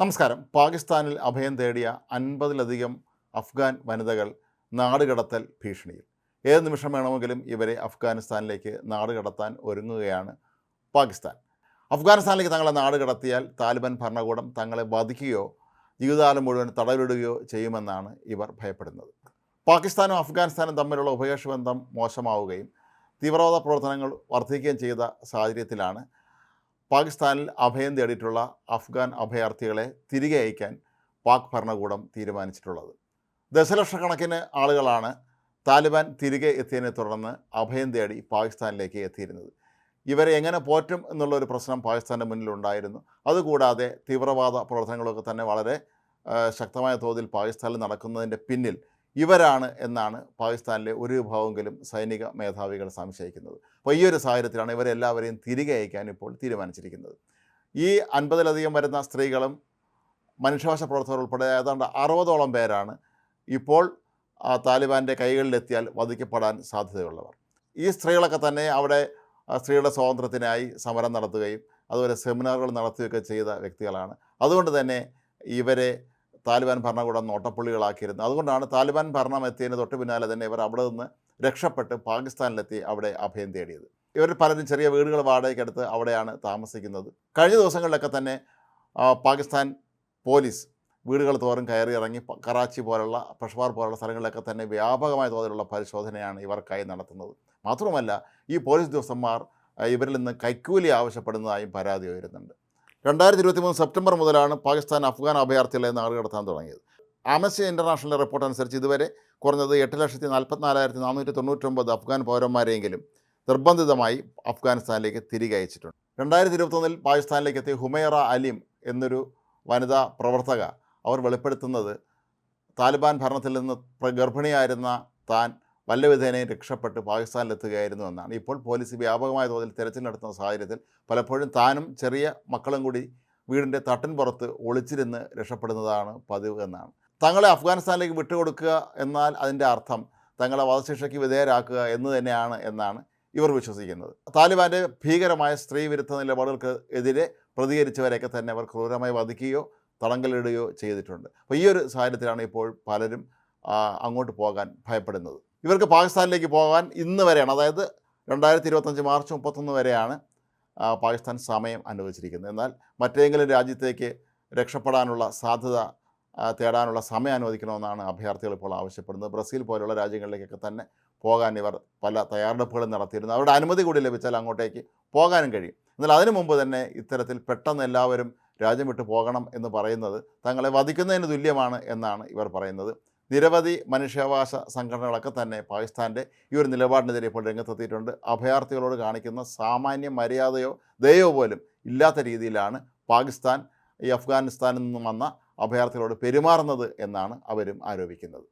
നമസ്കാരം. പാകിസ്ഥാനിൽ അഭയം തേടിയ അൻപതിലധികം അഫ്ഗാൻ വനിതകൾ നാടുകടത്തൽ ഭീഷണിയിൽ. ഏത് നിമിഷം വേണമെങ്കിലും ഇവരെ അഫ്ഗാനിസ്ഥാനിലേക്ക് നാടുകടത്താൻ ഒരുങ്ങുകയാണ് പാകിസ്ഥാൻ. അഫ്ഗാനിസ്ഥാനിലേക്ക് തങ്ങളെ നാട് കടത്തിയാൽ താലിബാൻ ഭരണകൂടം തങ്ങളെ വധിക്കുകയോ ജീവിതകാലം മുഴുവൻ തടവിലിടുകയോ ചെയ്യുമെന്നാണ് ഇവർ ഭയപ്പെടുന്നത്. പാകിസ്ഥാനും അഫ്ഗാനിസ്ഥാനും തമ്മിലുള്ള ഉഭയകക്ഷി ബന്ധം മോശമാവുകയും തീവ്രവാദ പ്രവർത്തനങ്ങൾ വർദ്ധിക്കുകയും ചെയ്ത സാഹചര്യത്തിലാണ് പാകിസ്ഥാനിൽ അഭയം തേടിയിട്ടുള്ള അഫ്ഗാൻ അഭയാർത്ഥികളെ തിരികെ അയക്കാൻ പാക് ഭരണകൂടം തീരുമാനിച്ചിട്ടുള്ളത്. ദശലക്ഷക്കണക്കിന് ആളുകളാണ് താലിബാൻ തിരികെ എത്തിയതിനെ തുടർന്ന് അഭയം തേടി പാകിസ്ഥാനിലേക്ക് എത്തിയിരുന്നത്. ഇവരെ എങ്ങനെ പോറ്റും എന്നുള്ളൊരു പ്രശ്നം പാകിസ്ഥാന്റെ മുന്നിലുണ്ടായിരുന്നു അതുകൂടാതെ തീവ്രവാദ പ്രവർത്തനങ്ങളൊക്കെ തന്നെ വളരെ ശക്തമായ തോതിൽ പാകിസ്ഥാനിൽ നടക്കുന്നതിന്റെ പിന്നിൽ ഇവരാണ് എന്നാണ് പാകിസ്ഥാനിലെ ഒരു വിഭാഗമെങ്കിലും സൈനിക മേധാവികൾ സംശയിക്കുന്നത്. അപ്പോൾ ഈ ഒരു സാഹചര്യത്തിലാണ് ഇവരെല്ലാവരെയും തിരികെ അയക്കാൻ ഇപ്പോൾ തീരുമാനിച്ചിരിക്കുന്നത്. ഈ അൻപതിലധികം വരുന്ന സ്ത്രീകളും മനുഷ്യവാസ പ്രവർത്തകർ ഉൾപ്പെടെ ഏതാണ്ട് അറുപതോളം പേരാണ് ഇപ്പോൾ താലിബാന്റെ കൈകളിലെത്തിയാൽ വധിക്കപ്പെടാൻ സാധ്യതയുള്ളവർ. ഈ സ്ത്രീകളൊക്കെ തന്നെ അവിടെ സ്ത്രീയുടെ സ്വാതന്ത്ര്യത്തിനായി സമരം നടത്തുകയും അതുപോലെ സെമിനാറുകൾ നടത്തുകയൊക്കെ ചെയ്ത വ്യക്തികളാണ്. അതുകൊണ്ട് തന്നെ ഇവരെ താലിബാൻ ഭരണകൂടം നോട്ടപ്പുള്ളികളാക്കിയിരുന്നു. അതുകൊണ്ടാണ് താലിബാൻ ഭരണം എത്തിയതിന് തൊട്ട് പിന്നാലെ തന്നെ ഇവർ അവിടെ നിന്ന് രക്ഷപ്പെട്ട് പാകിസ്ഥാനിലെത്തി അവിടെ അഭയം തേടിയത്. ഇവർ പലരും ചെറിയ വീടുകൾ വാടകയ്ക്കെടുത്ത് അവിടെയാണ് താമസിക്കുന്നത്. കഴിഞ്ഞ ദിവസങ്ങളിലൊക്കെ തന്നെ പാകിസ്ഥാൻ പോലീസ് വീടുകൾ തോറും കയറി ഇറങ്ങി കറാച്ചി പോലുള്ള പെഷവാർ പോലുള്ള സ്ഥലങ്ങളിലൊക്കെ തന്നെ വ്യാപകമായ തോതിലുള്ള പരിശോധനയാണ് ഇവർക്കായി നടത്തുന്നത്. മാത്രമല്ല ഈ പോലീസ് ഉദ്യോഗസ്ഥന്മാർ ഇവരിൽ നിന്ന് കൈക്കൂലി ആവശ്യപ്പെടുന്നതായും പരാതി ഉയരുന്നുണ്ട്. രണ്ടായിരത്തി ഇരുപത്തി മൂന്ന് സെപ്റ്റംബർ മുതലാണ് പാകിസ്ഥാൻ അഫ്ഗാൻ അഭയാർത്ഥികളെ നാടുകടത്താൻ തുടങ്ങിയത്. ആമസ്യ ഇന്റർനാഷണൽ റിപ്പോർട്ട് അനുസരിച്ച് ഇതുവരെ കുറഞ്ഞത് എട്ട് ലക്ഷത്തി നാൽപ്പത്തിനാലായിരത്തി നാനൂറ്റി തൊണ്ണൂറ്റൊമ്പത് അഫ്ഗാൻ പൗരന്മാരെങ്കിലും നിർബന്ധിതമായി അഫ്ഗാനിസ്ഥാനിലേക്ക് തിരികെ അയച്ചിട്ടുണ്ട്. രണ്ടായിരത്തി ഇരുപത്തൊന്നിൽ പാകിസ്ഥാനിലേക്ക് എത്തിയ ഹുമൈറ അലിം എന്നൊരു വനിതാ പ്രവർത്തക അവർ വെളിപ്പെടുത്തുന്നത് താലിബാൻ ഭരണത്തിൽ നിന്ന് ഗർഭിണിയായിരുന്ന താൻ വല്ലവിധേനയും രക്ഷപ്പെട്ട് പാകിസ്ഥാനിലെത്തുകയായിരുന്നു എന്നാണ്. ഇപ്പോൾ പോലീസ് വ്യാപകമായ തോതിൽ തിരച്ചിൽ നടത്തുന്ന സാഹചര്യത്തിൽ പലപ്പോഴും താനും ചെറിയ മക്കളും കൂടി വീടിന്റെ തട്ടിൻ പുറത്ത് ഒളിച്ചിരുന്ന് രക്ഷപ്പെടുന്നതാണ് പതിവ് എന്നാണ്. തങ്ങളെ അഫ്ഗാനിസ്ഥാനിലേക്ക് വിട്ടുകൊടുക്കുക എന്നാൽ അതിന്റെ അർത്ഥം തങ്ങളെ വധശിക്ഷയ്ക്ക് വിധേയരാക്കുക എന്ന് തന്നെയാണ് എന്നാണ് ഇവർ വിശ്വസിക്കുന്നത്. താലിബാന്റെ ഭീകരമായ സ്ത്രീ വിരുദ്ധ നിലപാടുകൾക്ക് എതിരെ പ്രതികരിച്ചവരെയൊക്കെ തന്നെ അവർ ക്രൂരമായി വധിക്കുകയോ തടങ്കലിടുകയോ ചെയ്തിട്ടുണ്ട്. അപ്പോൾ ഈ ഒരു സാഹചര്യത്തിലാണ് ഇപ്പോൾ പലരും അങ്ങോട്ട് പോകാൻ ഭയപ്പെടുന്നത്. ഇവർക്ക് പാകിസ്ഥാനിലേക്ക് പോകാൻ ഇന്ന് വരെയാണ് അതായത് രണ്ടായിരത്തി ഇരുപത്തഞ്ച് മാർച്ച് മുപ്പത്തൊന്ന് വരെയാണ് പാകിസ്ഥാൻ സമയം അനുവദിച്ചിരിക്കുന്നത്. എന്നാൽ മറ്റേതെങ്കിലും രാജ്യത്തേക്ക് രക്ഷപ്പെടാനുള്ള സാധ്യത തേടാനുള്ള സമയം അനുവദിക്കണമെന്നാണ് അഭയാർത്ഥികൾ ഇപ്പോൾ ആവശ്യപ്പെടുന്നത്. ബ്രസീൽ പോലുള്ള രാജ്യങ്ങളിലേക്കൊക്കെ തന്നെ പോകാൻ ഇവർ പല തയ്യാറെടുപ്പുകളും നടത്തിയിരുന്നു. അവരുടെ അനുമതി കൂടി ലഭിച്ചാൽ അങ്ങോട്ടേക്ക് പോകാനും കഴിയും. എന്നാൽ അതിനു മുമ്പ് തന്നെ ഇത്തരത്തിൽ പെട്ടെന്ന് എല്ലാവരും രാജ്യം വിട്ടു പോകണം എന്ന് പറയുന്നത് തങ്ങളെ വധിക്കുന്നതിന് തുല്യമാണ് എന്നാണ് ഇവർ പറയുന്നത്. നിരവധി മനുഷ്യാവകാശ സംഘടനകളൊക്കെ തന്നെ പാകിസ്ഥാന്റെ ഈ ഒരു നിലപാടിനെതിരെ ഇപ്പോൾ രംഗത്തെത്തിയിട്ടുണ്ട്. അഭയാർത്ഥികളോട് കാണിക്കുന്ന സാമാന്യ മര്യാദയോ ദയോ പോലും ഇല്ലാത്ത രീതിയിലാണ് പാകിസ്ഥാൻ ഈ അഫ്ഗാനിസ്ഥാനിൽ നിന്നും വന്ന അഭയാർത്ഥികളോട് പെരുമാറുന്നത് എന്നാണ് അവരും ആരോപിക്കുന്നത്.